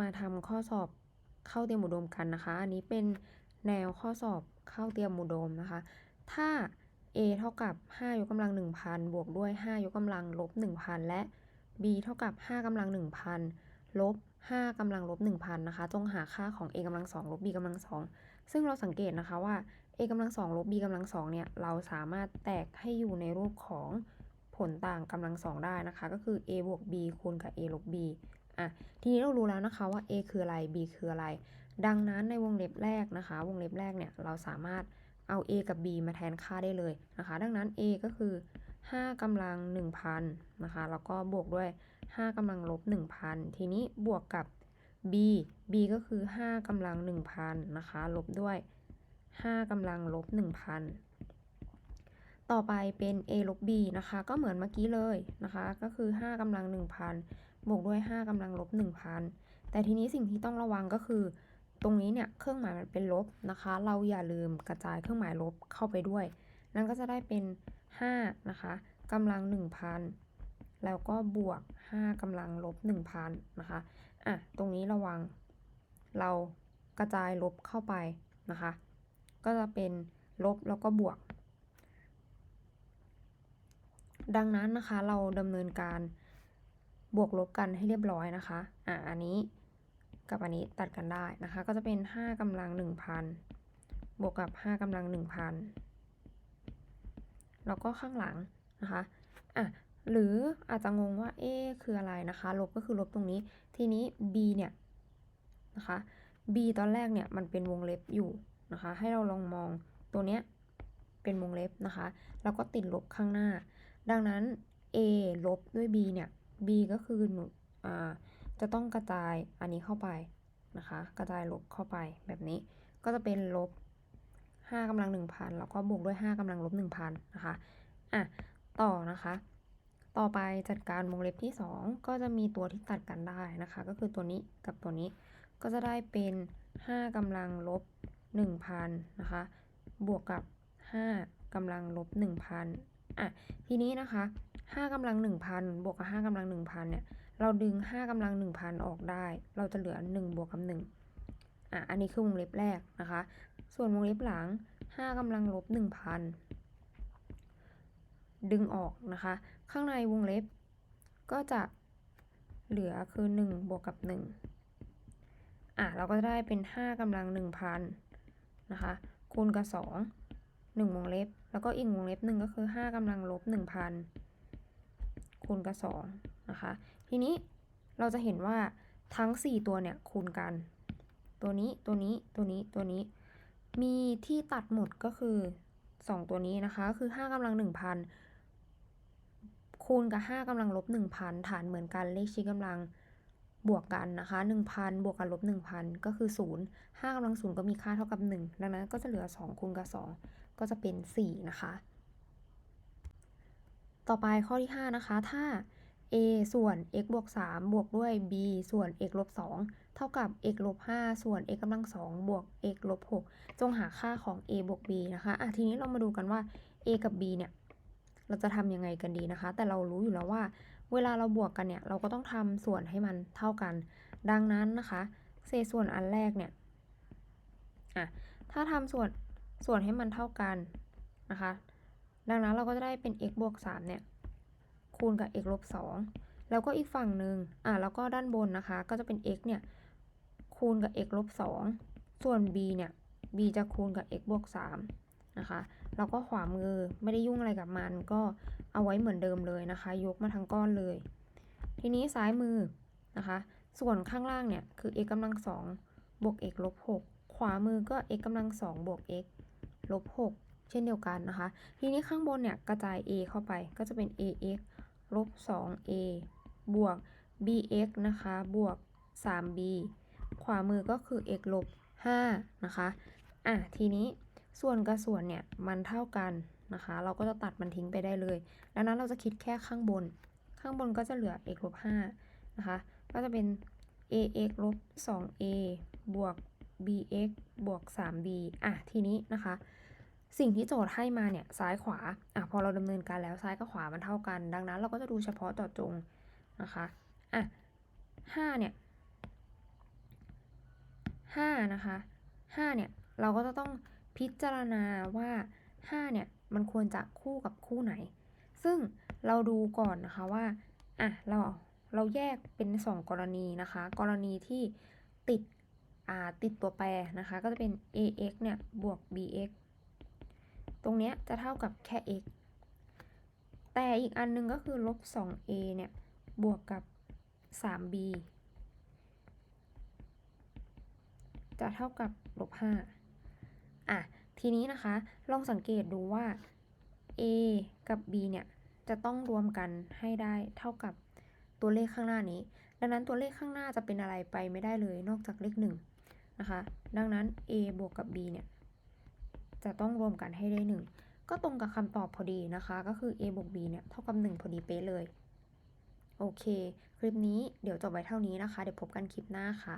มาทำข้อสอบเข้าเตรียมอุดมกันนะคะ อันนี้เป็นแนวข้อสอบเข้าเตรียมอุดมนะคะ ถ้า a เท่ากับ 5 ยกกำลัง 1,000 บวกด้วย 5 ยกกำลังลบ 1,000 และ b เท่ากับ 5กำลัง 1,000 ลบ 5กำลังลบ 1,000 นะคะ จงหาค่าของ a กำลัง 2 ลบ b กำลัง 2 ซึ่งเราสังเกตนะคะว่า a กำลัง 2 ลบ b กำลัง 2 เนี่ย เราสามารถแตกให้อยู่ในรูปของผลต่างกำลัง 2 ได้นะคะ ก็คือ a บวก b คูณกับ a ลบ b อะทีนี้เรารู้แล้วนะคะว่า a คืออะไร b คืออะไร ดังนั้นในวงเล็บแรกนะคะ วงเล็บแรกเนี่ยเราสามารถเอา a กับ b มาแทนค่าได้เลยนะคะ ดังนั้น a ก็คือ 5กำลัง 1,000นะคะแล้วก็บวกด้วย 5กำลังลบ 1,000 ทีนี้บวกกับ b b ก็คือ 5กำลัง 1,000นะคะลบด้วย 5กำลังลบ 1,000 ต่อไปเป็น a ลบ b นะคะ ก็เหมือนเมื่อกี้เลยนะคะ ก็คือ 5กำลัง 1,000 บวกด้วย 5กำลังลบ 1,000 แต่ทีนี้สิ่งที่ต้องระวังก็คือ ตรงนี้เนี่ยเครื่องหมายมันเป็นลบนะคะ เราอย่าลืมกระจายเครื่องหมายลบเข้าไปด้วย นั่นก็จะได้เป็น 5 นะคะกำลัง 1,000 แล้วก็บวก 5กำลังลบ 1,000 นะคะอะตรงนี้ระวัง เรากระจายลบเข้าไปนะคะ ก็จะเป็นลบแล้วก็บวก ดังนั้นนะคะเราดำเนินการ บวกลบกันให้เรียบร้อยนะคะ อะอันนี้กับอันนี้ตัดกันได้นะคะ ก็จะเป็น 5กำลัง 1,000 บวกกับ 5กำลัง 1,000 แล้วก็ข้างหลังนะคะ อะ หรืออาจจะงงว่า เอ๊คืออะไรนะคะ ลบก็คือลบตรงนี้ ทีนี้ b เนี่ย นะคะ b ตอนแรกเนี่ย มันเป็นวงเล็บอยู่นะคะ ให้เราลองมองตัวเนี้ย เป็นวงเล็บนะคะ แล้วก็ติดลบข้างหน้า ดังนั้น a ลบด้วย b เนี่ย b ก็คือหนูอ่าจะต้องกระจายอันนี้เข้าไปนะคะ กระจายลบเข้าไปแบบนี้ ก็จะเป็นลบ5กำลัง1,000 แล้วก็บวกด้วย 5กำลังลบ1,000นะคะอะต่อนะคะ ต่อไปจัดการวงเล็บที่ 2 ก็จะมีตัวที่ตัดกันได้นะคะ ก็คือตัวนี้กับตัวนี้ ก็จะได้เป็น 5กำลังลบ1,000นะคะ บวกกับ 5กำลังลบ1,000อะทีนี้นะคะ 5กำลัง 1,000 บวกกับ 5กำลัง 1,000 เนี่ย เราดึง 5กำลัง 1,000 ออกได้ เราจะเหลือ 1 บวกกับ 1 อะ อันนี้คือวงเล็บแรกนะคะ ส่วนวงเล็บหลัง 5กำลังลบ 1,000 ดึงออกนะคะ ข้างในวงเล็บก็จะเหลือคือ 1 บวกกับ 1 อะ เราก็จะได้เป็น 5กำลัง 1,000 นะคะ คูณกับ 2 1 วงเล็บ แล้วก็อีกวงเล็บหนึ่งก็คือ 5กำลังลบ 1,000 คูณกับ2นะคะ ทีนี้เราจะเห็นว่าทั้ง 4 ตัวเนี่ยคูณกัน ตัวนี้ตัวนี้ตัวนี้ตัวนี้ มีที่ตัดหมดก็คือ 2 ตัวนี้นะคะ คือ 5กำลัง 1,000 คูณกับ 5กำลังลบ 1,000 ฐานเหมือนกันเลขชี้กำลังบวกกันนะคะ 1,000 บวกกับลบ 1,000 ก็คือ 0 5กำลัง 0 ก็มีค่าเท่ากับ 1 ดังนั้นก็จะเหลือ 2 คูณกับ 2 ก็จะเป็น 4 นะคะ ต่อไปข้อที่ 5 นะคะ ถ้า a ส่วน x บวก 3 บวกด้วย b ส่วน x ลบ 2 เท่ากับ x ลบ 5 ส่วน x กำลัง 2 บวก x ลบ 6 จงหาค่าของ a บวก b นะคะอะทีนี้เรามาดูกันว่า a กับ b เนี่ย เราจะทำยังไงกันดีนะคะ แต่เรารู้อยู่แล้วว่า เวลาเราบวกกันเนี่ย เราก็ต้องทำส่วนให้มันเท่ากัน ดังนั้นนะคะ เศษส่วนอันแรกเนี่ย อะ ถ้าทำส่วนส่วนให้มันเท่ากันนะคะ ดังนั้นเราก็จะได้เป็น x บวก3เนี่ยคูณกับ x ลบ2แล้วก็อีกฝั่งหนึ่งอะแล้วก็ด้านบนนะคะ ก็จะเป็น x เนี่ยคูณกับ x ลบ2ส่วน b เนี่ย b จะคูณกับ x บวก3นะคะแล้วก็ขวามือไม่ได้ยุ่งอะไรกับมัน ก็เอาไว้เหมือนเดิมเลยนะคะ ยกมาทั้งก้อนเลย ทีนี้ซ้ายมือนะคะ ส่วนข้างล่างเนี่ยคือ x กำลัง2บวก x ลบ6ขวามือก็ x กำลัง2บวก x ลบ6 เช่นเดียวกันนะคะ ทีนี้ข้างบนเนี่ยกระจาย a เข้าไปก็จะเป็น ax ลบ 2a บวก bx นะคะบวก 3b ขวามือก็คือ x ลบ 5 นะคะ อะ ทีนี้ส่วนกับส่วนเนี่ย มันเท่ากันนะคะ เราก็จะตัดมันทิ้งไปได้เลย ดังนั้นเราจะคิดแค่ข้างบน ข้างบนก็จะเหลือ x ลบ 5 นะคะ ก็จะเป็น ax ลบ 2a บวก bx บวก 3b อะ ทีนี้นะคะ สิ่งที่โจทย์ให้มาเนี่ยซ้ายขวาอะพอเราดำเนินการแล้วซ้ายกับขวามันเท่ากัน ดังนั้นเราก็จะดูเฉพาะเจาะจงนะคะอะ5เนี่ย5นะคะ5เนี่ยเราก็จะต้องพิจารณาว่า5เนี่ยมันควรจะคู่กับคู่ไหน ซึ่งเราดูก่อนนะคะว่าอะเราเราแยกเป็น 2 กรณีนะคะ กรณีที่ติดอ่าติดตัวแปรนะคะ ก็จะเป็น ax เนี่ยบวก bx ตรงเนี้ยจะเท่ากับแค่ x แต่อีกอันหนึงก็คือลบ 2a เนี่ย บวกกับ 3b จะเท่ากับลบ 5 อะ ทีนี้นะคะ ลองสังเกตดูว่า a กับ b เนี่ย จะต้องรวมกันให้ได้เท่ากับตัวเลขข้างหน้านี้ ดังนั้นตัวเลขข้างหน้าจะเป็นอะไรไปไม่ได้เลยนอกจากเลข 1 นะคะ ดังนั้น a บวกกับ b เนี่ย จะต้องรวมกันให้ได้ 1 ก็ตรงกับคำตอบพอดีนะคะ ก็คือ a บวก b เนี่ยเท่ากับ 1 พอดีเป๊ะเลย โอเค คลิปนี้เดี๋ยวจบไว้เท่านี้นะคะ เดี๋ยวพบกันคลิปหน้าค่ะ